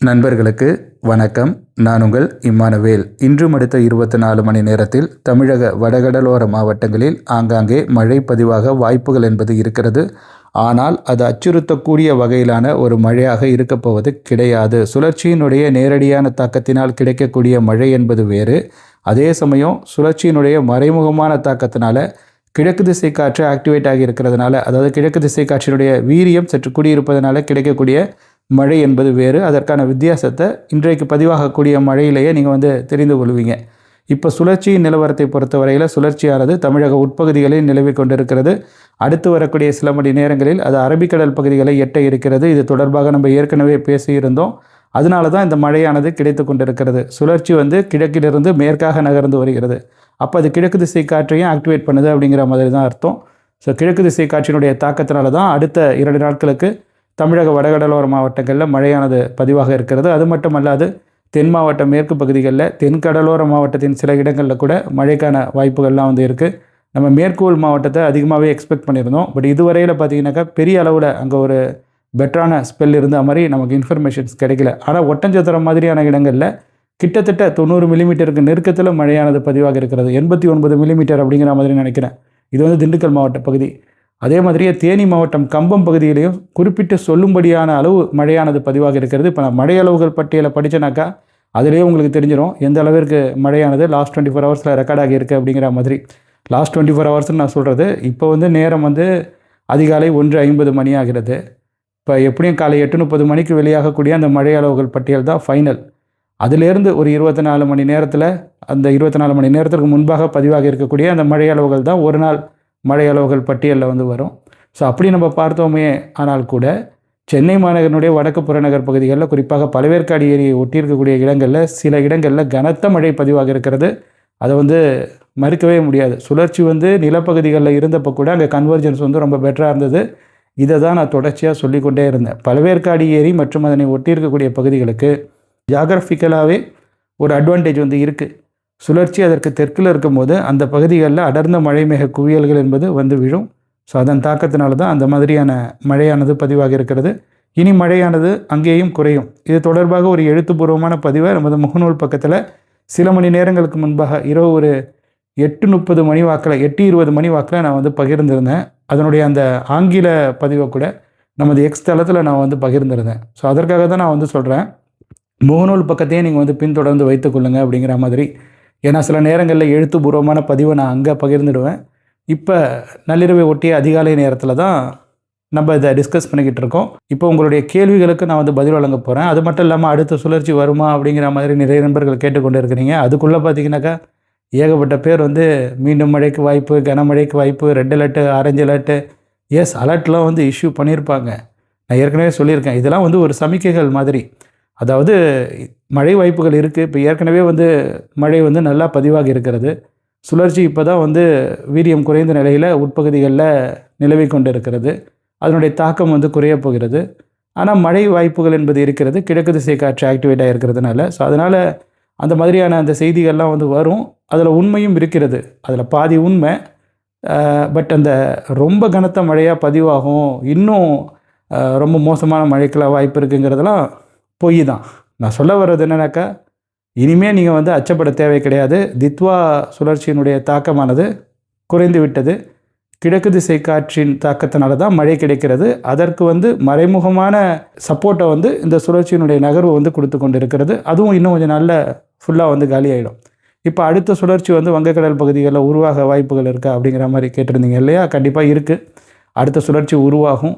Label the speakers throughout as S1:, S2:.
S1: நண்பர்களுக்கு வணக்கம். நான் உங்கள் இம்மானுவேல். இன்றும் அடுத்த இருபத்தி நாலு மணி நேரத்தில் தமிழக வடகடலோர மாவட்டங்களில் ஆங்காங்கே மழை பதிவாக வாய்ப்புகள் என்பது இருக்கிறது. ஆனால் அது அச்சுறுத்தக்கூடிய வகையிலான ஒரு மழையாக இருக்கப்போவது கிடையாது. சுழற்சியினுடைய நேரடியான தாக்கத்தினால் கிடைக்கக்கூடிய மழை என்பது வேறு. அதே சமயம் சுழற்சியினுடைய மறைமுகமான தாக்கத்தினால கிழக்கு திசை காற்று ஆக்டிவேட் ஆகி இருக்கிறதுனால அதாவது கிழக்கு திசை காற்றினுடைய வீரியம் சற்று கூடியிருப்பதனால கிடைக்கக்கூடிய மழை என்பது வேறு. அதற்கான வித்தியாசத்தை இன்றைக்கு பதிவாகக்கூடிய மழையிலேயே நீங்கள் வந்து தெரிந்து கொள்வீங்க. இப்போ சுழற்சி நிலவரத்தை பொறுத்தவரையில் சுழற்சியானது தமிழக உட்பகுதிகளில் நிலவி கொண்டிருக்கிறது. அடுத்து வரக்கூடிய சில மணி நேரங்களில் அது அரபிக்கடல் பகுதிகளை எட்ட இருக்கிறது. இது தொடர்பாக நம்ம ஏற்கனவே பேசியிருந்தோம். அதனால தான் இந்த மழையானது கிடைத்து கொண்டிருக்கிறது. சுழற்சி வந்து கிழக்கிலிருந்து மேற்காக நகர்ந்து வருகிறது. அப்போ அது கிழக்கு திசை காற்றையும் ஆக்டிவேட் பண்ணுது அப்படிங்கிற மாதிரி தான் அர்த்தம். ஸோ கிழக்கு திசை காற்றினுடைய தாக்கத்தினால தான் அடுத்த இரண்டு நாட்களுக்கு தமிழக வடகடலோர மாவட்டங்களில் மழையானது பதிவாக இருக்கிறது. அது மட்டுமல்லாது தென் மாவட்ட மேற்கு பகுதிகளில் தென்கடலோர மாவட்டத்தின் சில இடங்களில் கூட மழைக்கான வாய்ப்புகள்லாம் வந்து இருக்குது நம்ம மேற்கூல் மாவட்டத்தை அதிகமாகவே எக்ஸ்பெக்ட் பண்ணியிருந்தோம். பட் இதுவரையில் பார்த்தீங்கன்னாக்கா பெரிய அளவில் அங்கே ஒரு பெட்டரான ஸ்பெல் இருந்த மாதிரி நமக்கு இன்ஃபர்மேஷன்ஸ் கிடைக்கல. ஆனால் ஒட்டஞ்சத்திரம் மாதிரியான இடங்களில் கிட்டத்தட்ட தொண்ணூறு மில்லிமீட்டருக்கு நெருக்கத்தில் மழையானது பதிவாக இருக்கிறது. எண்பத்தி ஒன்பது மில்லிமீட்டர் அப்படிங்கிற மாதிரி நினைக்கிறேன். இது வந்து திண்டுக்கல் மாவட்ட பகுதி. அதே மாதிரியே தேனி மாவட்டம் கம்பம் பகுதியிலையும் குறிப்பிட்டு சொல்லும்படியான அளவு மழையானது பதிவாக இருக்கிறது. இப்போ நான் மழை அளவுகள் பட்டியலை படித்தனாக்கா அதிலேயே உங்களுக்கு தெரிஞ்சிடும் எந்த அளவிற்கு மழையானது லாஸ்ட் டுவெண்ட்டி ஃபோர் ஹவர்ஸில் ரெக்கார்ட் ஆகியிருக்கு அப்படிங்கிற மாதிரி. லாஸ்ட் டுவெண்ட்டி ஃபோர் ஹவர்ஸ்னு நான் சொல்கிறது இப்போ வந்து நேரம் வந்து அதிகாலை ஒன்று ஐம்பது மணி ஆகிறது. இப்போ எப்படியும் காலை எட்டு முப்பது மணிக்கு வெளியாகக்கூடிய அந்த மழை அளவுகள் பட்டியல் தான் ஃபைனல் அதிலேருந்து ஒரு இருபத்தி நாலு மணி நேரத்தில் அந்த இருபத்தி நாலு மணி நேரத்திற்கு முன்பாக பதிவாக இருக்கக்கூடிய அந்த மழை அளவுகள் தான் ஒரு நாள் மழை அளவுகள் பட்டியலில் வந்து வரும். ஸோ அப்படி நம்ம பார்த்தோமே ஆனால் கூட சென்னை மாநகரனுடைய வடக்கு புறநகர் பகுதிகளில் குறிப்பாக பழவேற்காடு ஏரியை ஒட்டியிருக்கக்கூடிய இடங்களில் சில இடங்களில் கனத்த மழை பதிவாக இருக்கிறது. அதை வந்து மறுக்கவே முடியாது. சுழற்சி வந்து நிலப்பகுதிகளில் இருந்தப்போ கூட அங்கே கன்வர்ஜன்ஸ் வந்து ரொம்ப பெட்டராக இருந்தது. இதை தான் நான் தொடர்ச்சியாக சொல்லிக்கொண்டே இருந்தேன். பழவேற்காடு ஏரி மற்றும் அதனை ஒட்டியிருக்கக்கூடிய பகுதிகளுக்கு ஜாகிரபிக்கலாகவே ஒரு அட்வான்டேஜ் வந்து இருக்குது சுழற்சி அதற்கு தெற்கில் இருக்கும்போது அந்த பகுதிகளில் அடர்ந்த மழை மிக குவியல்கள் என்பது வந்து விழும். ஸோ அதன் தாக்கத்தினால தான் அந்த மாதிரியான மழையானது பதிவாக இருக்கிறது. இனி மழையானது அங்கேயும் குறையும். இது தொடர்பாக ஒரு எழுத்துப்பூர்வமான பதிவை. நமது முகநூல் பக்கத்தில் சில மணி நேரங்களுக்கு முன்பாக இரவு ஒரு எட்டு முப்பது மணி வாக்கில் எட்டு இருபது மணி வாக்கில் நான் வந்து பகிர்ந்திருந்தேன். அதனுடைய அந்த ஆங்கில பதிவை கூட நமது எக்ஸ் தளத்தில் நான் வந்து பகிர்ந்திருந்தேன். ஸோ அதற்காக தான் நான் வந்து சொல்கிறேன் முகநூல் பக்கத்தையே நீங்கள் வந்து பின்தொடர்ந்து வைத்துக்கொள்ளுங்க அப்படிங்கிற மாதிரி ஏன்னா சில நேரங்களில் எழுத்துப்பூர்வமான பதிவை நான் அங்கே பகிர்ந்துடுவேன். இப்போ நள்ளிரவை ஒட்டிய அதிகாலை நேரத்தில் தான் நம்ம இதை டிஸ்கஸ் பண்ணிக்கிட்டு இருக்கோம். இப்போ உங்களுடைய கேள்விகளுக்கு நான் வந்து பதில் வழங்க போகிறேன் அது மட்டும் இல்லாமல் அடுத்த சுழற்சி வருமா அப்படிங்கிற மாதிரி நிறைய நண்பர்கள் கேட்டுக்கொண்டு இருக்கிறீங்க. அதுக்குள்ளே பார்த்தீங்கன்னாக்கா ஏகப்பட்ட பேர் வந்து மீண்டும் மழைக்கு வாய்ப்பு கனமழைக்கு வாய்ப்பு ரெட் அலர்ட்டு ஆரஞ்சு அலர்ட்டு எஸ் அலர்ட்லாம் வந்து இஷ்யூ பண்ணியிருப்பாங்க நான் ஏற்கனவே சொல்லியிருக்கேன். இதெல்லாம் வந்து ஒரு சமிக்கைகள் மாதிரி. அதாவது மழை வாய்ப்புகள் இருக்குது இப்போ ஏற்கனவே வந்து மழை வந்து நல்லா பதிவாக இருக்கிறது. சுழற்சி இப்போ தான் வந்து வீரியம் குறைந்த நிலையில் உட்பகுதிகளில் நிலவி கொண்டு இருக்கிறது அதனுடைய தாக்கம் வந்து குறைய போகிறது. ஆனால் மழை வாய்ப்புகள் என்பது இருக்கிறது. கிழக்கு திசை காற்று ஆக்டிவேட் ஆகிருக்கிறதுனால ஸோ அதனால் அந்த மாதிரியான அந்த செய்திகள்லாம் வந்து வரும். அதில் உண்மையும் இருக்கிறது. அதில் பாதி உண்மை. பட் அந்த ரொம்ப கனத்த மழையாக பதிவாகும். இன்னும் ரொம்ப மோசமான மழைக்கெல்லாம் வாய்ப்பு இருக்குங்கிறதெல்லாம் பொய் தான் நான் சொல்ல வர்றது என்னன்னாக்கா இனிமேல் நீங்கள் வந்து அச்சப்பட தேவை கிடையாது. தித்வா சுழற்சியினுடைய தாக்கமானது குறைந்து விட்டது. கிழக்கு திசை காற்றின் தாக்கத்தினால தான் மழை கிடைக்கிறது. அதற்கு வந்து மறைமுகமான சப்போர்ட்டை வந்து இந்த சுழற்சியினுடைய நகர்வு வந்து கொடுத்து கொண்டு இருக்கிறது அதுவும் இன்னும் கொஞ்சம் நாளில் ஃபுல்லாக வந்து காலியாகிடும் இப்போ அடுத்த சுழற்சி வந்து வங்கக்கடல் பகுதிகளில் உருவாக வாய்ப்புகள் இருக்கா அப்படிங்கிற மாதிரி கேட்டிருந்தீங்க இல்லையா? கண்டிப்பாக இருக்குது அடுத்த சுழற்சி உருவாகும்.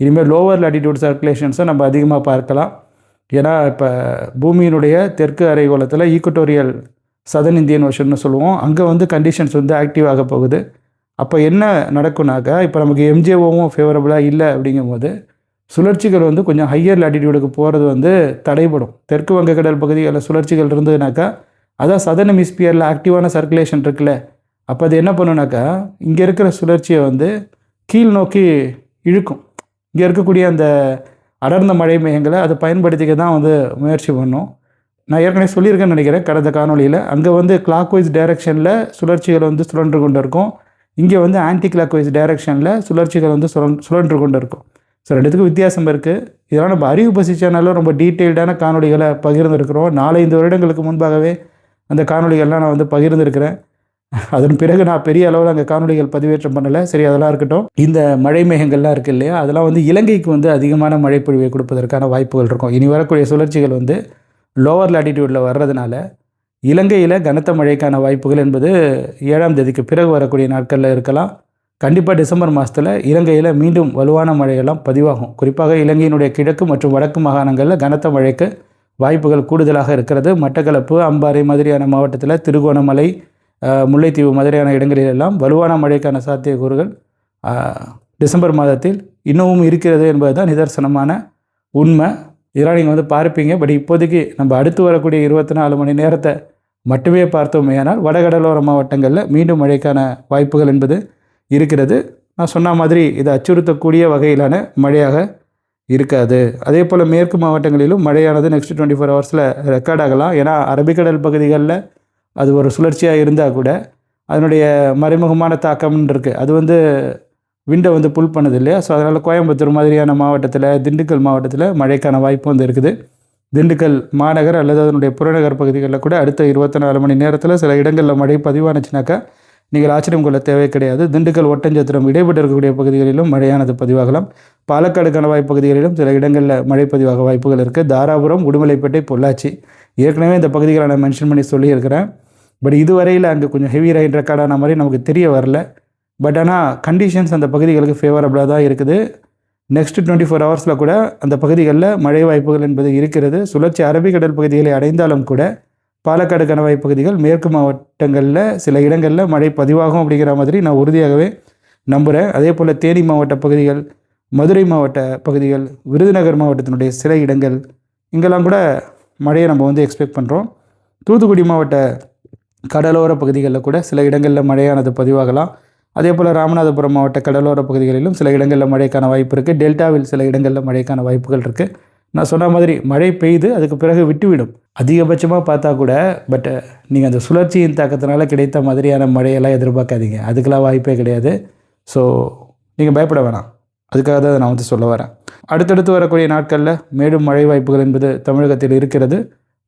S1: இனிமேல் லோவர் லாட்டிடியூட் சர்க்குலேஷன்ஸை நம்ம அதிகமாக பார்க்கலாம். ஏன்னா இப்போ பூமியினுடைய தெற்கு அரைகோளத்தில் ஈக்குட்டோரியல் சதன் இந்தியன் ஓஷன்னு சொல்லுவோம். அங்கே வந்து கண்டிஷன்ஸ் வந்து ஆக்டிவ் ஆக போகுது. அப்போ என்ன நடக்கும்னாக்கா இப்போ நமக்கு எம்ஜிஓவும் ஃபேவரபுளாக இல்லை அப்படிங்கும்போது சுழற்சிகள் வந்து கொஞ்சம் ஹையர் லாட்டிடியூடுக்கு போகிறது வந்து தடைபடும். தெற்கு வங்கக்கடல் பகுதிகளில் சுழற்சிகள் இருந்ததுனாக்கா அதான் சதன் ஹெமிஸ்பியரில் ஆக்டிவான சர்க்குலேஷன் இருக்குல்ல. அப்போ அது என்ன பண்ணுனாக்கா இங்கே இருக்கிற சுழற்சியை வந்து கீழ் நோக்கி இழுக்கும். இங்கே இருக்கக்கூடிய அந்த அடர்ந்த மழை மையங்களை அதை பயன்படுத்திக்க தான் வந்து முயற்சி பண்ணோம். நான் ஏற்கனவே சொல்லியிருக்கேன்னு நினைக்கிறேன் கடந்த காணொலியில் அங்கே வந்து கிளாக் வைஸ் டைரக்ஷனில் சுழற்சிகள் வந்து சுழன்று கொண்டு இருக்கும் இங்கே வந்து ஆன்டி கிளாக் வைஸ் டைரக்ஷனில் சுழற்சிகள் வந்து சுழன் சுழன்று கொண்டு இருக்கும் ஸோ ரெண்டுத்துக்கும் வித்தியாசம் இருக்குது இதெல்லாம் நம்ம அறிவு பசி சேனலில் ரொம்ப டீட்டெயில்டான காணொளிகளை பகிர்ந்துருக்கிறோம். நாலஞ்சு வருடங்களுக்கு முன்பாகவே அந்த காணொலிகள்லாம் நான் வந்து பகிர்ந்துருக்கிறேன். அதன் பிறகு நான் பெரிய அளவில் அங்கே காணொளிகள் பதிவேற்றம் பண்ணலை. சரி அதெல்லாம் இருக்கட்டும். இந்த மழை மேகங்கள்லாம் இருக்குது இல்லையா? அதெல்லாம் வந்து இலங்கைக்கு வந்து அதிகமான மழைப்பொழிவை கொடுப்பதற்கான வாய்ப்புகள் இருக்கும். இனி வரக்கூடிய சுழற்சிகள் வந்து லோவர் லாட்டிடியூடில் வர்றதுனால இலங்கையில் கனத்த மழைக்கான வாய்ப்புகள் என்பது ஏழாம் தேதிக்கு பிறகு வரக்கூடிய நாட்களில் இருக்கலாம். கண்டிப்பாக டிசம்பர் மாதத்தில் இலங்கையில் மீண்டும் வலுவான மழையெல்லாம் பதிவாகும். குறிப்பாக இலங்கையினுடைய கிழக்கு மற்றும் வடக்கு மாகாணங்களில் கனத்த மழைக்கு வாய்ப்புகள் கூடுதலாக இருக்கிறது. மட்டக்களப்பு அம்பாறை மாதிரியான மாவட்டத்தில் திருகோணமலை முல்லைத்தீவு மாதிரியான இடங்களிலெல்லாம் வலுவான மழைக்கான சாத்தியக்கூறுகள். டிசம்பர் மாதத்தில் இன்னமும் இருக்கிறது என்பது தான் நிதர்சனமான உண்மை. இதெல்லாம் நீங்கள் வந்து பார்ப்பீங்க. பட் இப்போதைக்கு நம்ம அடுத்து வரக்கூடிய இருபத்தி நாலு மணி நேரத்தை மட்டுமே பார்த்தோமேயானால் வடகடலோர மாவட்டங்களில் மீண்டும் மழைக்கான வாய்ப்புகள் என்பது இருக்கிறது. நான் சொன்ன மாதிரி இது அச்சுறுத்தக்கூடிய வகையிலான மழையாக இருக்காது. அதே போல் மேற்கு மாவட்டங்களிலும் மழையானது நெக்ஸ்ட் டுவெண்ட்டி ஃபோர் ஹவர்ஸில் ரெக்கார்ட் ஆகலாம். ஏன்னா அரபிக்கடல் பகுதிகளில் அது ஒரு சுழற்சியாக இருந்தால் கூட அதனுடைய மறைமுகமான தாக்கம்னு இருக்குது அது வந்து விண்டை வந்து புல் பண்ணது இல்லையா? ஸோ அதனால் கோயம்புத்தூர் மாதிரியான மாவட்டத்தில் திண்டுக்கல் மாவட்டத்தில் மழைக்கான வாய்ப்பு வந்து இருக்குது. திண்டுக்கல் மாநகர் அல்லது அதனுடைய புறநகர் பகுதிகளில் கூட அடுத்த இருபத்தி நாலு மணி நேரத்தில் சில இடங்களில் மழை பதிவானுச்சுனாக்கா நீங்கள் ஆச்சரியம் கொள்ள தேவை கிடையாது. திண்டுக்கல் ஒட்டஞ்சத்திரம் இடைப்பட்டு இருக்கக்கூடிய பகுதிகளிலும் மழையானது பதிவாகலாம். பாலக்காடு கணவாய் பகுதிகளிலும் சில இடங்களில் மழை பதிவாக வாய்ப்புகள் இருக்குது தாராபுரம் உடுமலைப்பேட்டை பொள்ளாச்சி ஏற்கனவே இந்த பகுதிகளை நான் மென்ஷன் பண்ணி சொல்லியிருக்கிறேன். பட் இதுவரையில் அங்கே கொஞ்சம் ஹெவி ரெயின் ரெக்கார்டான மாதிரி நமக்கு தெரிய வரல. பட் ஆனால் கண்டிஷன்ஸ் அந்த பகுதிகளுக்கு ஃபேவரபுளாக தான் இருக்குது. நெக்ஸ்ட் டுவெண்ட்டி ஃபோர் ஹவர்ஸில் கூட அந்த பகுதிகளில் மழை வாய்ப்புகள் என்பது இருக்கிறது. சுழற்சி அரபிக்கடல் பகுதிகளை அடைந்தாலும் கூட பாலக்காடு கணவாய் பகுதிகள் மேற்கு மாவட்டங்களில் சில இடங்களில் மழை பதிவாகும் அப்படிங்கிற மாதிரி நான் உறுதியாகவே நம்புகிறேன் அதே போல் தேனி மாவட்ட பகுதிகள் மதுரை மாவட்ட பகுதிகள் விருதுநகர் மாவட்டத்தினுடைய சில இடங்கள் இங்கெல்லாம் கூட மழையை நம்ம வந்து எக்ஸ்பெக்ட் பண்ணுறோம் தூத்துக்குடி மாவட்ட கடலோர பகுதிகளில் கூட சில இடங்களில் மழையானது பதிவாகலாம். அதே போல் ராமநாதபுரம் மாவட்ட கடலோர பகுதிகளிலும் சில இடங்களில் மழைக்கான வாய்ப்பு இருக்குது டெல்டாவில் சில இடங்களில் மழைக்கான வாய்ப்புகள் இருக்குது நான் சொன்ன மாதிரி மழை பெய்து அதுக்கு பிறகு விட்டுவிடும். அதிகபட்சமாக பார்த்தா கூட பட் நீங்கள் அந்த சுழற்சியின் தாக்கத்தினால கிடைத்த மாதிரியான மழையெல்லாம் எதிர்பார்க்காதீங்க. அதுக்கெல்லாம் வாய்ப்பே கிடையாது. ஸோ நீங்கள் பயப்பட வேணாம். அதுக்காக தான் நான் வந்து சொல்ல வரேன். அடுத்தடுத்து வரக்கூடிய நாட்களில் மேலும் மழை வாய்ப்புகள் என்பது தமிழகத்தில் இருக்கிறது.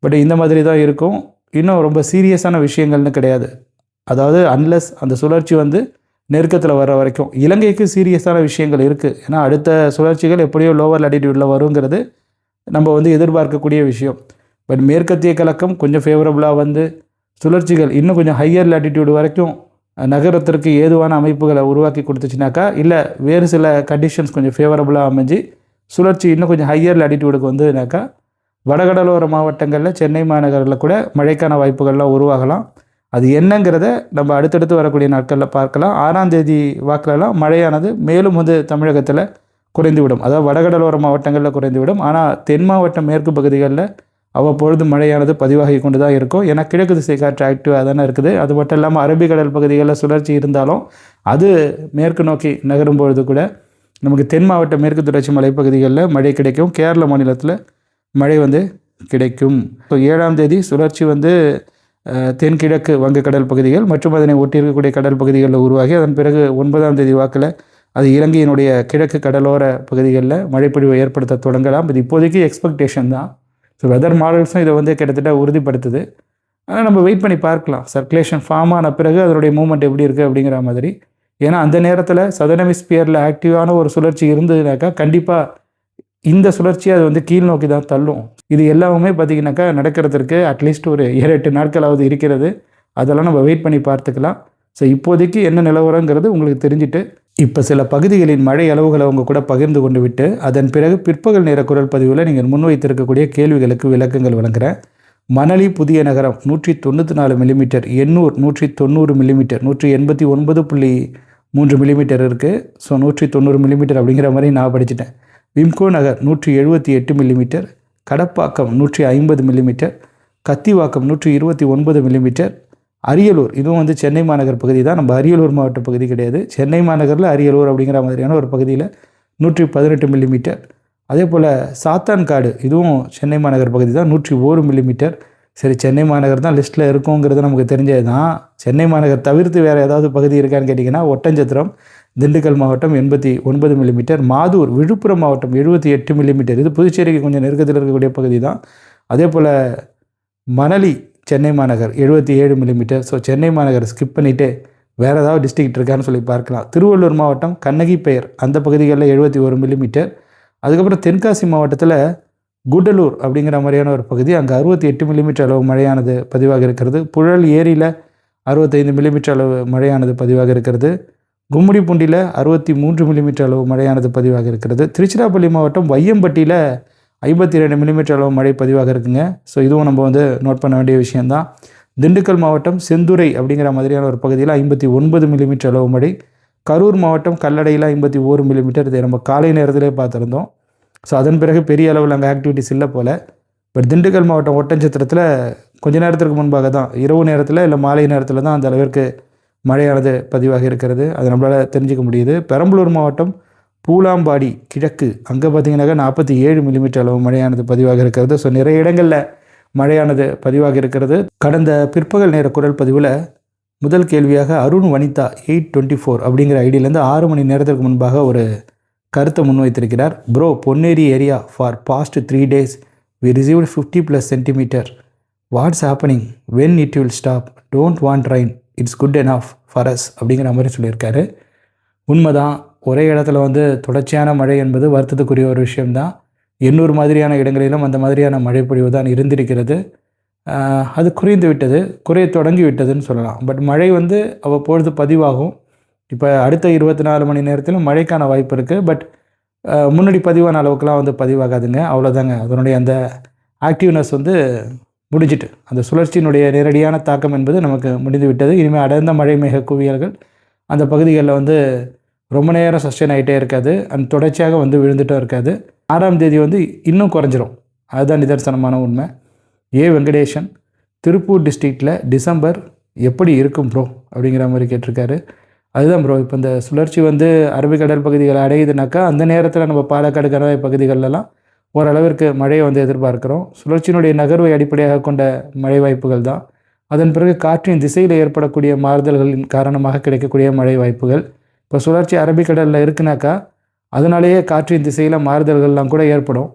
S1: பட் இந்த மாதிரி தான் இருக்கும். இன்னும் ரொம்ப சீரியஸான விஷயங்கள்னு கிடையாது. அதாவது அன்லஸ் அந்த சுழற்சி வந்து நெருக்கத்தில் வர வரைக்கும். இலங்கைக்கு சீரியஸான விஷயங்கள் இருக்குது ஏன்னா அடுத்த சுழற்சிகள் எப்படியோ லோவர் லாட்டிடியூடில் வருங்கிறது நம்ம வந்து எதிர்பார்க்கக்கூடிய விஷயம். பட் மேற்கத்திய கலக்கம் கொஞ்சம் ஃபேவரபுளாக வந்து சுழற்சிகள் இன்னும் கொஞ்சம் ஹையர் லாட்டிடியூடு வரைக்கும் நகரத்திற்கு ஏதுவான அமைப்புகளை உருவாக்கி கொடுத்துச்சுனாக்கா இல்லை வேறு சில கண்டிஷன்ஸ் கொஞ்சம் ஃபேவரபுளாக அமைஞ்சு சுழற்சி இன்னும் கொஞ்சம் ஹையர் லாட்டிடியூடுக்கு வந்ததுனாக்கா வடகடலோர மாவட்டங்களில் சென்னை மாநகரில் கூட மழைக்கான வாய்ப்புகள்லாம் உருவாகலாம். அது என்னங்கிறத நம்ம அடுத்தடுத்து வரக்கூடிய நாட்களில் பார்க்கலாம். ஆறாம் தேதி வாக்கிலலாம் மழையானது மேலும் வந்து தமிழகத்தில் குறைந்துவிடும். அதாவது வடகடலோர மாவட்டங்களில் குறைந்துவிடும். ஆனால் தென் மாவட்டம் மேற்கு பகுதிகளில் அவ்வப்பொழுது மழையானது பதிவாகி கொண்டு தான் இருக்கும். ஏன்னா கிழக்கு திசை காற்று ஆக்டிவாக தானே இருக்குது. அது மட்டும் இல்லாமல் அரபிக்கடல் பகுதிகளில் சுழற்சி இருந்தாலும் அது மேற்கு நோக்கி நகரும் பொழுது கூட நமக்கு தென் மாவட்ட மேற்கு தொடர்ச்சி மலைப்பகுதிகளில் மழை கிடைக்கும். கேரள மாநிலத்தில் மழை வந்து கிடைக்கும். ஸோ ஏழாம் தேதி சுழற்சி வந்து தென்கிழக்கு தென்கிழக்கு வங்கக்கடல் பகுதிகள் மற்றும் அதனை ஒட்டியிருக்கக்கூடிய கடல் பகுதிகளில் உருவாகி அதன் பிறகு ஒன்பதாம் தேதி வாக்கில் அது இலங்கையினுடைய கிழக்கு கடலோர பகுதிகளில் மழைப்பொழிவை ஏற்படுத்த தொடங்கலாம். இது இப்போதைக்கு எக்ஸ்பெக்டேஷன் தான். ஸோ வெதர் மாடல்ஸும் இதை வந்து கிட்டத்தட்ட உறுதிப்படுத்துது. ஆனால் நம்ம வெயிட் பண்ணி பார்க்கலாம். சர்க்குலேஷன் ஃபார்ம் ஆன பிறகு அதனுடைய மூமெண்ட் எப்படி இருக்குது அப்படிங்கிற மாதிரி. ஏன்னா அந்த நேரத்தில் சதனமிஸ்பியரில் ஆக்டிவான ஒரு சுழற்சி இருந்ததுனாக்கா கண்டிப்பாக இந்த சுழற்சி அது வந்து கீழ் நோக்கி தான் தள்ளும். இது எல்லாமே பார்த்தீங்கன்னாக்கா நடக்கிறதுக்கு அட்லீஸ்ட் ஒரு ஏழு எட்டு நாட்களாவது இருக்கிறது. அதெல்லாம் நம்ம வெயிட் பண்ணி பார்த்துக்கலாம். ஸோ இப்போதைக்கு என்ன நிலவரங்கிறது உங்களுக்கு தெரிஞ்சுட்டு இப்போ சில பகுதிகளின் மழை அளவுகளை அவங்க கூட பகிர்ந்து கொண்டு விட்டு அதன் பிறகு பிற்பகல் நேர குரல் பதிவில் நீங்கள் முன்வைத்திருக்கக்கூடிய கேள்விகளுக்கு விளக்கங்கள் வழங்குகிறேன் மணலி புதிய நகரம் நூற்றி தொண்ணூற்றி நாலு மில்லிமீட்டர் எண்ணூர் நூற்றி தொண்ணூறு மில்லிமீட்டர் நூற்றி எண்பத்தி ஒன்பது புள்ளி மூன்று மில்லிமீட்டர் இருக்குது ஸோ நூற்றி தொண்ணூறு மில்லிமீட்டர் அப்படிங்கிற மாதிரி நான் படிச்சிட்டேன். விம்கோ நகர் நூற்றி எழுபத்தி எட்டு மில்லிமீட்டர் கடப்பாக்கம் நூற்றி ஐம்பது மில்லிமீட்டர் கத்திவாக்கம் நூற்றி இருபத்தி ஒன்பது மில்லிமீட்டர் அரியலூர். இதுவும் வந்து சென்னை மாநகர் பகுதி தான். நம்ம அரியலூர் மாவட்ட பகுதி கிடையாது. சென்னை மாநகரில் அரியலூர் அப்படிங்கிற மாதிரியான ஒரு பகுதியில் நூற்றி பதினெட்டு மில்லிமீட்டர் அதே போல் சாத்தான்காடு இதுவும் சென்னை மாநகர் பகுதி தான் நூற்றி ஓரு மில்லிமீட்டர் சரி சென்னை மாநகர் தான் லிஸ்ட்டில் இருக்குங்கிறது நமக்கு தெரிஞ்சது தான் சென்னை மாநகர் தவிர்த்து வேறு ஏதாவது பகுதி இருக்கான்னு கேட்டிங்கன்னா ஒட்டஞ்சத்திரம் திண்டுக்கல் மாவட்டம் எண்பத்தி ஒன்பது மில்லிமீட்டர் மாதூர் விழுப்புரம் மாவட்டம் எழுபத்தி எட்டு மில்லிமீட்டர் இது புதுச்சேரிக்கு கொஞ்சம் நெருக்கத்தில் இருக்கக்கூடிய பகுதி தான். அதே போல் மணலி சென்னை மாநகர் எழுபத்தி ஏழு மில்லிமீட்டர் ஸோ சென்னை மாநகர் ஸ்கிப் பண்ணிவிட்டு வேறு ஏதாவது டிஸ்ட்ரிக்ட் இருக்கான்னு சொல்லி பார்க்கலாம். திருவள்ளூர் மாவட்டம் கண்ணகி பெயர். அந்த பகுதிகளில் எழுபத்தி ஒரு மில்லிமீட்டர் அதுக்கப்புறம் தென்காசி மாவட்டத்தில் குடலூர் அப்படிங்கிற மாதிரியான ஒரு பகுதி. அங்கே அறுபத்தி எட்டு மில்லிமீட்டர் அளவு மழையானது பதிவாக இருக்கிறது. புழல் ஏரியில் அறுபத்தைந்து மில்லிமீட்டர் அளவு மழையானது பதிவாக இருக்கிறது. கும்மிடிப்பூண்டியில் அறுபத்தி மூன்று மில்லிமீட்டர் அளவு மழையானது பதிவாக இருக்கிறது. திருச்சிராப்பள்ளி மாவட்டம் வையம்பட்டியில் ஐம்பத்தி ரெண்டு மில்லிமீட்டர் அளவு மழை பதிவாக இருக்குங்க. ஸோ இதுவும் நம்ம வந்து நோட் பண்ண வேண்டிய விஷயந்தான் திண்டுக்கல் மாவட்டம் செந்துறை அப்படிங்கிற மாதிரியான ஒரு பகுதியில் ஐம்பத்தி ஒன்பது மில்லிமீட்டர் அளவு மழை. கரூர் மாவட்டம் கல்லடையில் ஐம்பத்தி ஓரு மில்லிமீட்டர் இதை நம்ம காலை நேரத்திலே பார்த்துருந்தோம். ஸோ அதன் பிறகு பெரிய அளவில் அங்கே ஆக்டிவிட்டிஸ் இல்லை போல். பட் திண்டுக்கல் மாவட்டம் ஒட்டஞ்சத்திரத்தில் கொஞ்ச நேரத்திற்கு முன்பாக தான் இரவு நேரத்தில் இல்லை மாலை நேரத்தில் தான் அந்த அளவிற்கு மழையானது பதிவாக இருக்கிறது. அதை நம்மளால் தெரிஞ்சுக்க முடியுது. பெரம்பலூர் மாவட்டம் பூலாம்பாடி கிழக்கு. அங்கே பார்த்தீங்கன்னாக்கா நாற்பத்தி ஏழு மில்லிமீட்டர் அளவு மழையானது பதிவாக இருக்கிறது. ஸோ நிறைய இடங்களில் மழையானது பதிவாக இருக்கிறது. கடந்த பிற்பகல் நேர குரல் பதிவில் முதல் கேள்வியாக Arun Vanitha eight twenty four அப்படிங்கிற ஐடியிலேருந்து ஆறு மணி நேரத்திற்கு முன்பாக ஒரு கருத்தை முன்வைத்திருக்கிறார். Bro Ponneri area for past three days we received fifty plus centimetre what's happening when it will stop don't want rain it's good enough for us அப்படிங்கிற மாதிரி சொல்லியிருக்காரு. உண்மைதான் ஒரே இடத்துல வந்து தொடர்ச்சியான மழை என்பது வருத்தத்துக்குரிய ஒரு விஷயம்தான். எண்ணூர் மாதிரியான இடங்களிலும் அந்த மாதிரியான மழை பொழிவு தான் இருந்திருக்கிறது. அது குறைந்து விட்டது குறைய தொடங்கி விட்டதுன்னு சொல்லலாம். பட் மழை வந்து அவ்வப்பொழுது பதிவாகும். இப்போ அடுத்த இருபத்தி நாலு மணி நேரத்திலும் மழைக்கான வாய்ப்பு இருக்குது பட் முன்னாடி பதிவான அளவுக்குலாம் வந்து பதிவாகாதுங்க. அவ்வளோதாங்க அதனுடைய அந்த ஆக்டிவ்னஸ் வந்து முடிஞ்சிட்டு. அந்த சுழற்சியினுடைய நேரடியான தாக்கம் என்பது நமக்கு முடிந்து விட்டது இனிமேல் அடர்ந்த மழை மேக குவியல்கள் அந்த பகுதிகளில் வந்து ரொம்ப நேரம் சஸ்டெயின் ஆகிட்டே இருக்காது. அண்ட் தொடர்ச்சியாக வந்து விழுந்துட்டும் இருக்காது. ஆறாம் தேதி வந்து இன்னும் குறைஞ்சிரும். அதுதான் நிதர்சனமான உண்மை. ஏ வெங்கடேஷன் திருப்பூர் டிஸ்ட்ரிக்டில் டிசம்பர் எப்படி இருக்கும் ப்ரோ அப்படிங்கிற மாதிரி கேட்டிருக்காரு. அதுதான் ப்ரோ இப்போ இந்த சுழற்சி வந்து அரபிக்கடல் பகுதிகளை அடையுதுனாக்கா அந்த நேரத்தில் நம்ம பாலக்காடு கணவாய் பகுதிகளெல்லாம் ஓரளவிற்கு மழையை வந்து எதிர்பார்க்கிறோம். சுழற்சியினுடைய நகர்வை அடிப்படையாக கொண்ட மழை வாய்ப்புகள் தான். அதன் பிறகு காற்றின் திசையில் ஏற்படக்கூடிய மாறுதல்களின் காரணமாக கிடைக்கக்கூடிய மழை வாய்ப்புகள். இப்போ சுழற்சி அரபிக்கடலில் இருக்குனாக்கா அதனாலேயே காற்றின் திசையில் மாறுதல்கள்லாம் கூட ஏற்படும்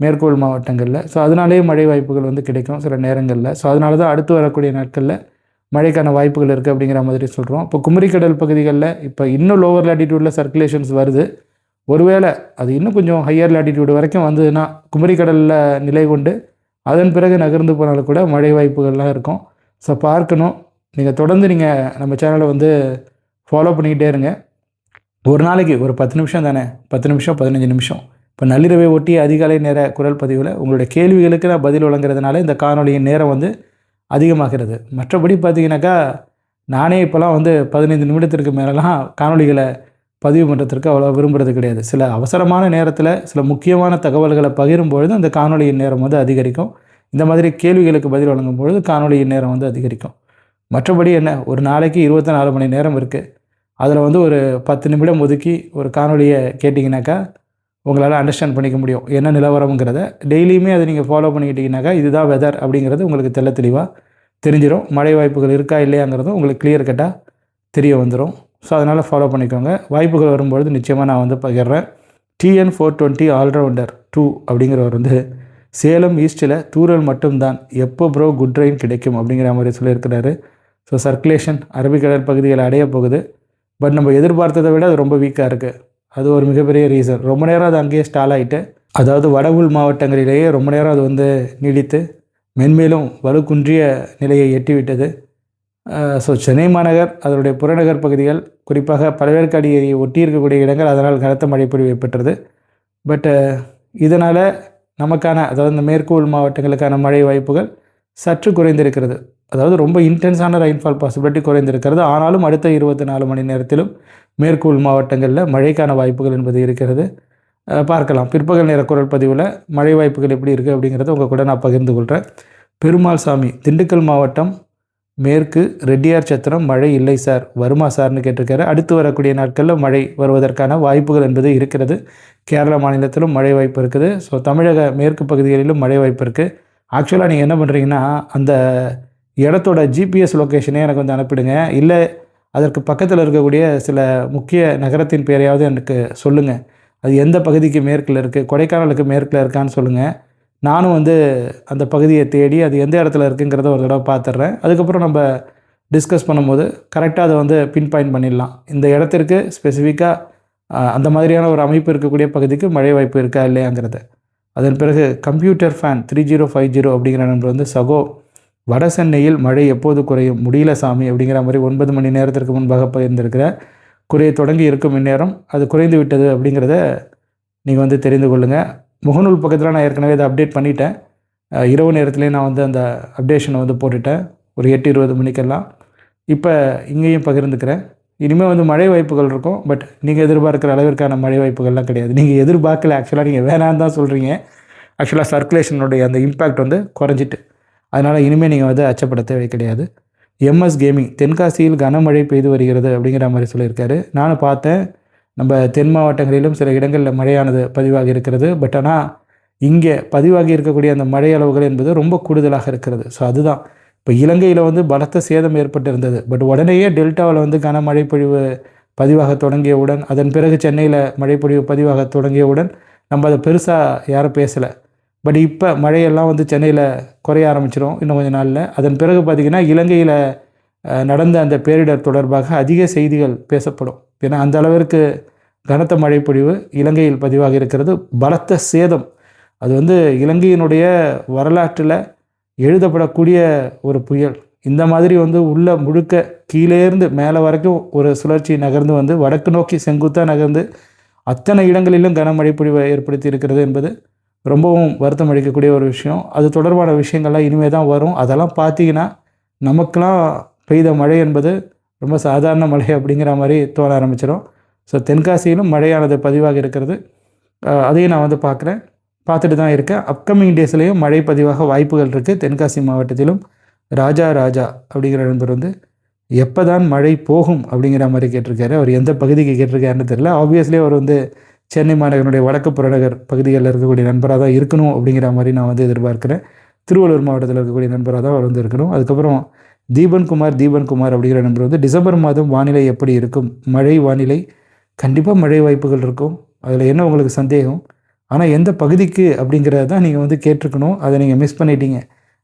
S1: மேற்கோள் மாவட்டங்களில். ஸோ அதனாலேயே மழை வாய்ப்புகள் வந்து கிடைக்கும் சில நேரங்களில். ஸோ அதனால தான் அடுத்து வரக்கூடிய நாட்களில் மழைக்கான வாய்ப்புகள் இருக்குது அப்படிங்கிற மாதிரி சொல்கிறோம் இப்போ குமரிக்கடல் பகுதிகளில் இப்போ இன்னும் லோவர் லேட்டிடியூடில் சர்க்குலேஷன்ஸ் வருது. ஒருவேளை அது இன்னும் கொஞ்சம் ஹையர் லாட்டிடியூடு வரைக்கும் வந்ததுன்னா குமரிக்கடலில் நிலை கொண்டு அதன் பிறகு நகர்ந்து போனாலும் கூட மழை வாய்ப்புகள்லாம் இருக்கும். ஸோ பார்க்கணும். நீங்கள் தொடர்ந்து நீங்கள் நம்ம சேனலை வந்து ஃபாலோ பண்ணிக்கிட்டே இருங்க. ஒரு நாளைக்கு ஒரு பத்து நிமிஷம் தானே? பத்து நிமிஷம் பதினஞ்சு நிமிஷம். இப்போ நள்ளிரவை ஒட்டி அதிகாலை நேர குரல் பதிவில் உங்களுடைய கேள்விகளுக்கு நான் பதில் வழங்குறதுனால இந்த காணொலியின் நேரம் வந்து அதிகமாகிறது. மற்றபடி பார்த்தீங்கன்னாக்கா நானே இப்போலாம் வந்து பதினைந்து நிமிடத்திற்கு மேலெலாம் காணொளிகளை பதிவு பண்ணுறதுக்கு அவ்வளோ விரும்புறது கிடையாது. சில அவசரமான நேரத்தில் சில முக்கியமான தகவல்களை பகிரும் பொழுது அந்த காணொலியின் நேரம் வந்து அதிகரிக்கும். இந்த மாதிரி கேள்விகளுக்கு பதில் வழங்கும் பொழுது காணொலியின் நேரம் வந்து அதிகரிக்கும். மற்றபடி என்ன? ஒரு நாளைக்கு இருபத்தி நாலு மணி நேரம் இருக்குது அதில் வந்து ஒரு பத்து நிமிடம் ஒதுக்கி ஒரு காணொலியை கேட்டிங்கனாக்கா உங்களால் அண்டர்ஸ்டாண்ட் பண்ணிக்க முடியும். என்ன நிலவரம்ங்கிறத. டெய்லியுமே அதை நீங்கள் ஃபாலோ பண்ணிக்கிட்டீங்கனாக்கா இதுதான் வெதர் அப்படிங்கிறது உங்களுக்கு தெல்ல தெளிவாக தெரிஞ்சிடும் மழை வாய்ப்புகள் இருக்கா இல்லையாங்கிறதும் உங்களுக்கு கிளியர் கட்டாக தெரிய வந்துடும் ஸோ அதனால் ஃபாலோ பண்ணிக்கோங்க. வாய்ப்புகள் வரும்பொழுது நிச்சயமாக நான் வந்து பகிர்றேன். TN four twenty allrounder two அப்படிங்கிறவர் வந்து சேலம் ஈஸ்ட்டில் தூரல் மட்டும்தான். எப்போ ப்ரோ குட் ட்ரெயின் கிடைக்கும் அப்படிங்கிற மாதிரி சொல்லியிருக்கிறாரு. ஸோ சர்க்குலேஷன் அரபிக்கடல் பகுதியில் அடைய போகுது. பட் நம்ம எதிர்பார்த்ததை விட அது ரொம்ப வீக்காக இருக்குது அது ஒரு மிகப்பெரிய ரீசன் ரொம்ப நேரம் அது அங்கேயே ஸ்டால் ஆகிட்டு அதாவது வட உள் மாவட்டங்களிலேயே ரொம்ப நேரம் அது வந்து நீடித்து மென்மேலும் வலுக்குன்றிய நிலையை எட்டிவிட்டது. ஸோ சென்னை மாநகர் அதனுடைய புறநகர் பகுதிகள் குறிப்பாக பழவேற்காடு ஏரியை ஒட்டி இருக்கக்கூடிய இடங்கள் அதனால் கனத்த மழை பொழிவை பெற்றது பட்டு இதனால் நமக்கான அதாவது இந்த மேற்கு மாவட்டங்களுக்கான மழை வாய்ப்புகள் சற்று குறைந்திருக்கிறது. அதாவது ரொம்ப இன்டென்ஸான ரெயின்ஃபால் பாசிபிலிட்டி குறைந்திருக்கிறது. ஆனாலும் அடுத்த இருபத்தி நாலு மணி நேரத்திலும் மேற்கு மாவட்டங்களில் மழைக்கான வாய்ப்புகள் என்பது இருக்கிறது. பார்க்கலாம். பிற்பகல் நேர குரல் பதிவில் மழை வாய்ப்புகள் எப்படி இருக்குது அப்படிங்கிறத உங்கள் கூட நான் பகிர்ந்து கொள்கிறேன் பெருமாள் சாமி திண்டுக்கல் மாவட்டம் மேற்கு ரெட்டியார் சத்திரம் மழை இல்லை சார். வருமா சார்னு கேட்டிருக்காரு. அடுத்து வரக்கூடிய நாட்களில் மழை வருவதற்கான வாய்ப்புகள் என்பது இருக்கிறது. கேரள மாநிலத்திலும் மழை வாய்ப்பு இருக்குது. ஸோ தமிழக மேற்கு பகுதிகளிலும் மழை வாய்ப்பு இருக்குது ஆக்சுவலாக நீங்கள் என்ன பண்ணுறீங்கன்னா அந்த இடத்தோட ஜிபிஎஸ் லொக்கேஷனே எனக்கு வந்து அனுப்பிடுங்க. இல்லை அதற்கு பக்கத்தில் இருக்கக்கூடிய சில முக்கிய நகரத்தின் பேரையாவது எனக்கு சொல்லுங்கள் அது எந்த பகுதிக்கு மேற்கில் இருக்குது கொடைக்கானலுக்கு மேற்கில் இருக்கான்னு சொல்லுங்கள் நானும் வந்து அந்த பகுதியை தேடி அது எந்த இடத்துல இருக்குங்கிறத ஒரு தடவை பார்த்துட்றேன். அதுக்கப்புறம் நம்ம டிஸ்கஸ் பண்ணும்போது கரெக்டாக அதை வந்து பின் பாயிண்ட் பண்ணிடலாம். இந்த இடத்திற்கு ஸ்பெசிஃபிக்காக அந்த மாதிரியான ஒரு அமைப்பு இருக்கக்கூடிய பகுதிக்கு மழை வாய்ப்பு இருக்கா இல்லையாங்கிறத. அதன் பிறகு computer fan three zero five zero அப்படிங்கிற நம்பர் வந்து சகோ வட சென்னையில் மழை எப்போது குறையும்? முடியல சாமி அப்படிங்கிற மாதிரி ஒன்பது மணி நேரத்திற்கு முன்பாக பகிர்ந்திருக்கிற குறைய தொடங்கி இருக்கும் இந்நேரம் அது குறைந்து விட்டது அப்படிங்கிறத நீங்கள் வந்து தெரிந்து கொள்ளுங்கள் முகநூல் பக்கத்தில் நான் ஏற்கனவே இதை அப்டேட் பண்ணிட்டேன். இரவு நேரத்துலேயே நான் வந்து அந்த அப்டேஷனை வந்து போட்டுட்டேன். ஒரு எட்டு இருபது மணிக்கெல்லாம். இப்போ இங்கேயும் பகிர்ந்துக்கிறேன். இனிமேல் வந்து மழை வாய்ப்புகள் இருக்கும். பட் நீங்கள் எதிர்பார்க்குற அளவிற்கான மழை வாய்ப்புகள்லாம் கிடையாது. நீங்கள் எதிர்பார்க்கல. ஆக்சுவலாக நீங்கள் வேணான்னு தான் சொல்கிறீங்க ஆக்சுவலாக சர்க்குலேஷனுடைய அந்த இம்பேக்ட் வந்து குறைஞ்சிட்டு. அதனால் இனிமேல் நீங்கள் வந்து அச்சப்பட தேவை கிடையாது எம்எஸ் கேமிங் தென்காசியில் கனமழை பெய்து வருகிறது அப்படிங்கிற மாதிரி சொல்லியிருக்காரு. நானும் பார்த்தேன். நம்ம தென் மாவட்டங்களிலும் சில இடங்களில் மழையானது பதிவாகி இருக்கிறது. பட் ஆனால் இங்கே பதிவாகி இருக்கக்கூடிய அந்த மழை அளவுகள் என்பது ரொம்ப கூடுதலாக இருக்கிறது. ஸோ அதுதான். இப்போ இலங்கையில் வந்து பலத்த சேதம் ஏற்பட்டிருந்தது. பட் உடனேயே டெல்டாவில் வந்து கனமழை பொழிவு பதிவாக தொடங்கியவுடன் அதன் பிறகு சென்னையில் மழைப்பொழிவு பதிவாக தொடங்கியவுடன் நம்ம அதை பெருசாக யாரும் பேசலை. பட் இப்போ மழையெல்லாம் வந்து சென்னையில் குறைய ஆரம்பிச்சிடும் இன்னும் கொஞ்சம் நாளில். அதன் பிறகு பார்த்திங்கன்னா இலங்கையில் நடந்த அந்த பேரிடர் தொடர்பாக அதிக செய்திகள் பேசப்படும். ஏன்னா அந்த அளவிற்கு கனத்த மழைப்பொழிவு இலங்கையில் பதிவாக இருக்கிறது. பலத்த சேதம். அது வந்து இலங்கையினுடைய வரலாற்றில் எழுதப்படக்கூடிய ஒரு புயல். இந்த மாதிரி வந்து உள்ள முழுக்க கீழேருந்து மேலே வரைக்கும் ஒரு சுழற்சி நகர்ந்து வந்து வடக்கு நோக்கி செங்குத்தாக நகர்ந்து அத்தனை இடங்களிலும் கனமழை பொழிவை ஏற்படுத்தி இருக்கிறது என்பது ரொம்பவும் வருத்தம் அளிக்கக்கூடிய ஒரு விஷயம். அது தொடர்பான விஷயங்கள்லாம் இனிமேல் தான் வரும். அதெல்லாம் பார்த்தீங்கன்னா நமக்கெல்லாம் பெய்த மழை என்பது ரொம்ப சாதாரண மழை அப்படிங்கிற மாதிரி தோண ஆரம்பிச்சிடும் ஸோ தென்காசியிலும் மழையானது பதிவாக இருக்கிறது. அதையும் நான் வந்து பார்க்குறேன். பார்த்துட்டு தான் இருக்கேன். அப்கமிங் டேஸ்லேயும் மழை பதிவாக வாய்ப்புகள் இருக்குது தென்காசி மாவட்டத்திலும் ராஜா ராஜா அப்படிங்கிற நண்பர் வந்து எப்போ தான் மழை போகும் அப்படிங்கிற மாதிரி கேட்டிருக்காரு. அவர் எந்த பகுதிக்கு கேட்டிருக்காருன்னு தெரியல. ஆப்வியஸ்லி அவர் வந்து சென்னை மாநகரனுடைய வடக்கு புறநகர் பகுதிகளில் இருக்கக்கூடிய நண்பராக தான் இருக்கணும் அப்படிங்கிற மாதிரி நான் வந்து எதிர்பார்க்குறேன். திருவள்ளூர் மாவட்டத்தில் இருக்கக்கூடிய நண்பராக தான் அவர் வந்து இருக்கணும். அதுக்கப்புறம் தீபன் குமார் தீபன் குமார் அப்படிங்கிற நண்பர் வந்து டிசம்பர் மாதம் வானிலை எப்படி இருக்கும்? மழை வானிலை கண்டிப்பாக மழை வாய்ப்புகள் இருக்கும். அதில் என்ன உங்களுக்கு சந்தேகம்? ஆனால் எந்த பகுதிக்கு அப்படிங்கிறத தான் நீங்கள் வந்து கேட்டிருக்கணும். அதை நீங்கள் மிஸ் பண்ணிட்டீங்க.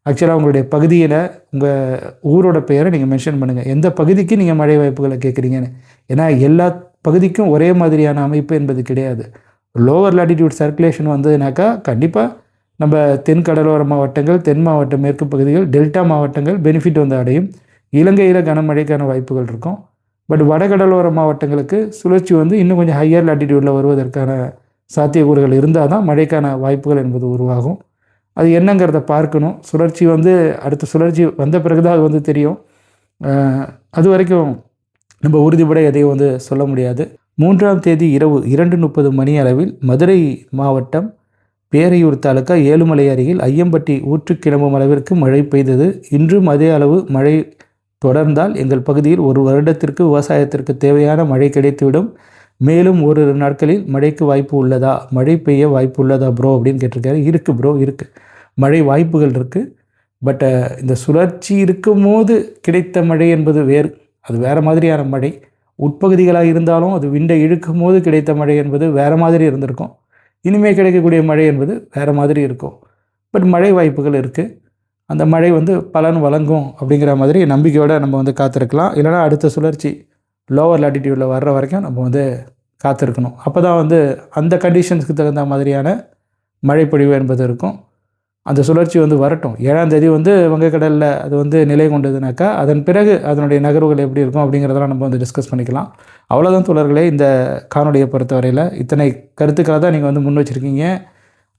S1: ஆக்சுவலாக உங்களுடைய பகுதியில் உங்கள் ஊரோட பெயரை நீங்கள் மென்ஷன் பண்ணுங்கள் எந்த பகுதிக்கு நீங்கள் மழை வாய்ப்புகளை கேட்குறீங்கன்னு? ஏன்னா எல்லா பகுதிக்கும் ஒரே மாதிரியான அமைப்பு என்பது கிடையாது. லோவர் லாட்டிடியூட் சர்க்குலேஷன் வந்ததுனாக்கா கண்டிப்பாக நம்ம தென் கடலோர மாவட்டங்கள் தென் மாவட்ட மேற்கு பகுதிகள் டெல்டா மாவட்டங்கள் பெனிஃபிட் வந்து அடையும். இலங்கையில் கனமழைக்கான வாய்ப்புகள் இருக்கும். பட் வடகடலோர மாவட்டங்களுக்கு சுழற்சி வந்து இன்னும் கொஞ்சம் ஹையர் லாட்டிடியூடில் வருவதற்கான சாத்தியக்கூறுகள் இருந்தால் தான் மழைக்கான வாய்ப்புகள் என்பது உருவாகும். அது என்னங்கிறத பார்க்கணும். சுழற்சி வந்து அடுத்த சுழற்சி வந்த பிறகு தான் அது வந்து தெரியும். அது வரைக்கும் நம்ம உறுதிப்பட எதையும் வந்து சொல்ல முடியாது. மூன்றாம் தேதி இரவு இரண்டு முப்பது மணி அளவில் மதுரை மாவட்டம் பேரையூர் தாலுக்கா ஏழுமலை அருகில் ஐயம்பட்டி ஊற்று கிளம்பும் அளவிற்கு மழை பெய்தது. இன்றும் அதே அளவு மழை தொடர்ந்தால் எங்கள் பகுதியில் ஒரு வருடத்திற்கு விவசாயத்திற்கு தேவையான மழை கிடைத்துவிடும். மேலும் ஓரிரு நாட்களில் மழைக்கு வாய்ப்பு உள்ளதா? மழை பெய்ய வாய்ப்பு உள்ளதா ப்ரோ அப்படின்னு கேட்டிருக்காரு. இருக்குது ப்ரோ இருக்குது மழை வாய்ப்புகள் இருக்குது பட் இந்த சுழற்சி இருக்கும்போது கிடைத்த மழை என்பது வேறு. அது வேறு மாதிரியான மழை. உட்பகுதிகளாக இருந்தாலும் அது விண்டை இழுக்கும் போது கிடைத்த மழை என்பது வேறு மாதிரி இருந்திருக்கும். இனிமேல் கிடைக்கக்கூடிய மழை என்பது வேறு மாதிரி இருக்கும். பட் மழை வாய்ப்புகள் இருக்குது அந்த மழை வந்து பலன் வழங்கும் அப்படிங்கிற மாதிரி நம்பிக்கையோடு நம்ம வந்து காத்திருக்கலாம். இல்லைனா அடுத்த சுழற்சி லோவர் லாட்டிடியூடில் வர்ற வரைக்கும் நம்ம வந்து காத்திருக்கணும். அப்போ தான் வந்து அந்த கண்டிஷன்ஸ்க்கு தகுந்த மாதிரியான மழைப்பொழிவு என்பது இருக்கும். அந்த சுழற்சி வந்து வரட்டும். ஏழாம் தேதி வந்து வங்கக்கடலில் அது வந்து நிலை கொண்டதுனாக்கா அதன் பிறகு அதனுடைய நகர்வுகள் எப்படி இருக்கும் அப்படிங்கிறதெல்லாம் நம்ம வந்து டிஸ்கஸ் பண்ணிக்கலாம். அவ்வளோதான் தோழர்களே இந்த காணொலியை பொறுத்தவரையில் இத்தனை கருத்துக்களை தான் நீங்கள் வந்து முன் வச்சுருக்கீங்க.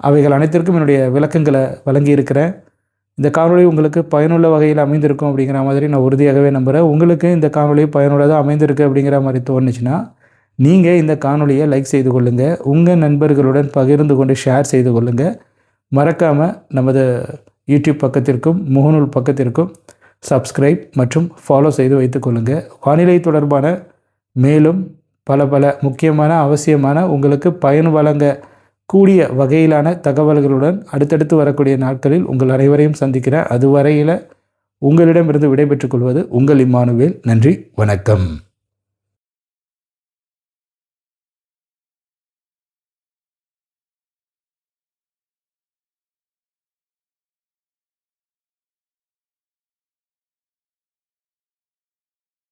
S1: அவைகள் அனைத்திற்கும் என்னுடைய விளக்கங்களை வழங்கியிருக்கிறேன். இந்த காணொளி உங்களுக்கு பயனுள்ள வகையில் அமைந்திருக்கும் அப்படிங்கிற மாதிரி நான் உறுதியாகவே நம்புகிறேன் உங்களுக்கு இந்த காணொளி பயனுள்ளதாக அமைந்திருக்கு அப்படிங்கிற மாதிரி தோணுச்சுன்னா நீங்கள் இந்த காணொலியை லைக் செய்து கொள்ளுங்கள் உங்கள் நண்பர்களுடன் பகிர்ந்து கொண்டு ஷேர் செய்து கொள்ளுங்கள் மறக்காமல் நமது யூடியூப் பக்கத்திற்கும் முகநூல் பக்கத்திற்கும் சப்ஸ்கிரைப் மற்றும் ஃபாலோ செய்து வைத்துக்கொள்ளுங்கள் வானிலை தொடர்பான மேலும் பல பல முக்கியமான அவசியமான உங்களுக்கு பயன் வழங்க கூடிய வகையிலான தகவல்களுடன் அடுத்தடுத்து வரக்கூடிய நாட்களில் உங்கள் அனைவரையும் சந்திக்கிறேன். அதுவரையில் உங்களிடமிருந்து விடைபெற்றுக் கொள்வது உங்கள் இம்மானுவேல். நன்றி வணக்கம்.